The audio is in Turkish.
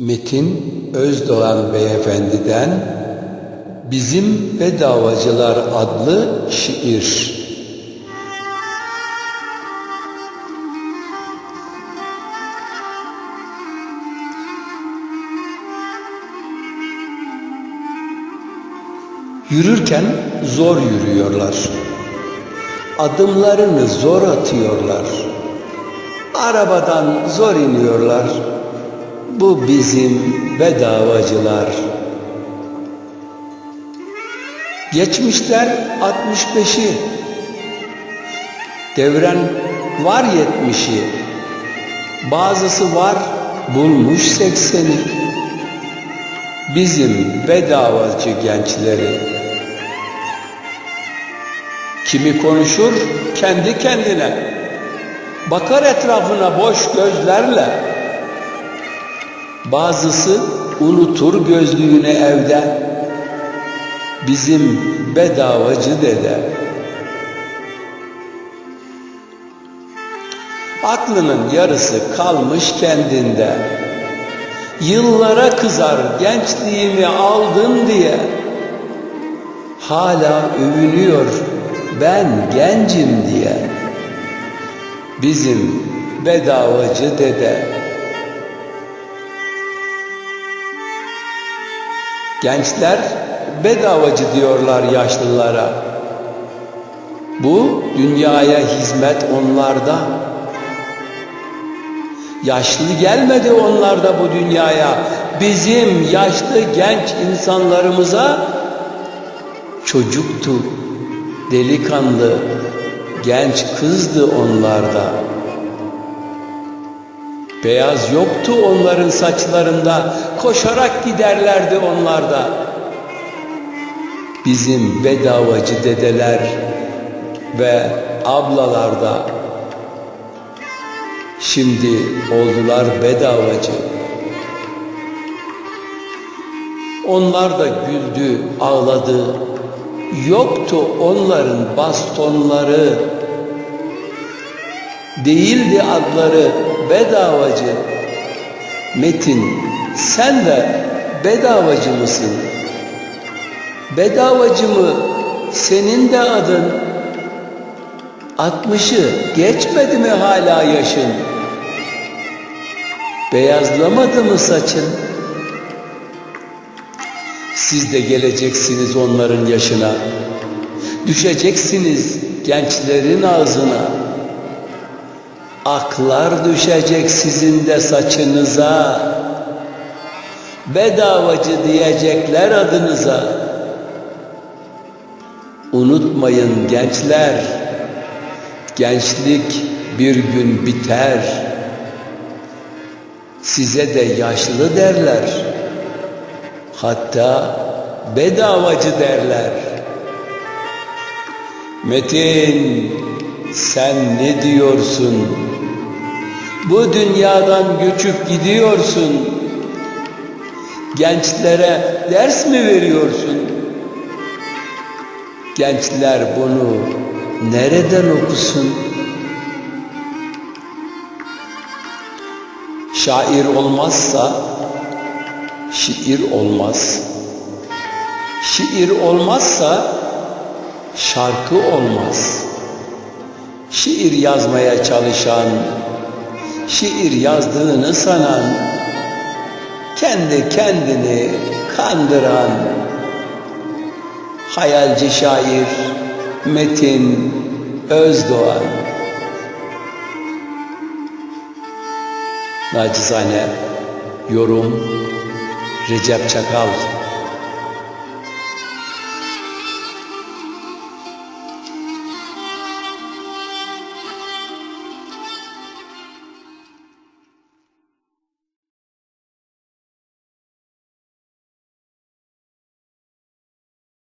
Metin Özdoğan Beyefendi'den Bizim Bedavacılar adlı şiir. Yürürken zor yürüyorlar. Adımlarını zor atıyorlar. Arabadan zor iniyorlar. Bu bizim bedavacılar. Geçmişler 65'i. Devren var 70'i. Bazısı var bulmuş 80'i. Bizim bedavacı gençleri. Kimi konuşur kendi kendine. Bakar etrafına boş gözlerle. Bazısı unutur gözlüğünü evde. Bizim bedavacı dede. Aklının yarısı kalmış kendinde. Yıllara kızar gençliğimi aldın diye. Hala övünüyor ben gencim diye. Bizim bedavacı dede. Gençler bedavacı diyorlar yaşlılara. Bu dünyaya hizmet onlarda. Yaşlı gelmedi onlar da bu dünyaya. Bizim yaşlı genç insanlarımıza çocuktu, delikanlı, genç kızdı onlarda. Beyaz yoktu onların saçlarında, koşarak giderlerdi onlarda. Bizim bedavacı dedeler ve ablalarda şimdi oldular bedavacı. Onlar da güldü, ağladı. Yoktu onların bastonları. Değildi adları bedavacı. Metin sen de bedavacı mısın? Bedavacı mı senin de adın? Altmışı geçmedi mi hala yaşın? Beyazlamadı mı saçın? Siz de geleceksiniz onların yaşına. Düşeceksiniz gençlerin ağzına. Aklar düşecek sizin de saçınıza. Bedavacı diyecekler adınıza. Unutmayın gençler. Gençlik bir gün biter. Size de yaşlı derler. Hatta bedavacı derler. Metin sen ne diyorsun? Bu dünyadan göçüp gidiyorsun. Gençlere ders mi veriyorsun? Gençler bunu nereden okusun? Şair olmazsa şiir olmaz. Şiir olmazsa şarkı olmaz. Şiir yazmaya çalışan, şiir yazdığını sanan, kendi kendini kandıran, hayalci şair Metin Özdoğan. Nacizane yorum Recep Çakal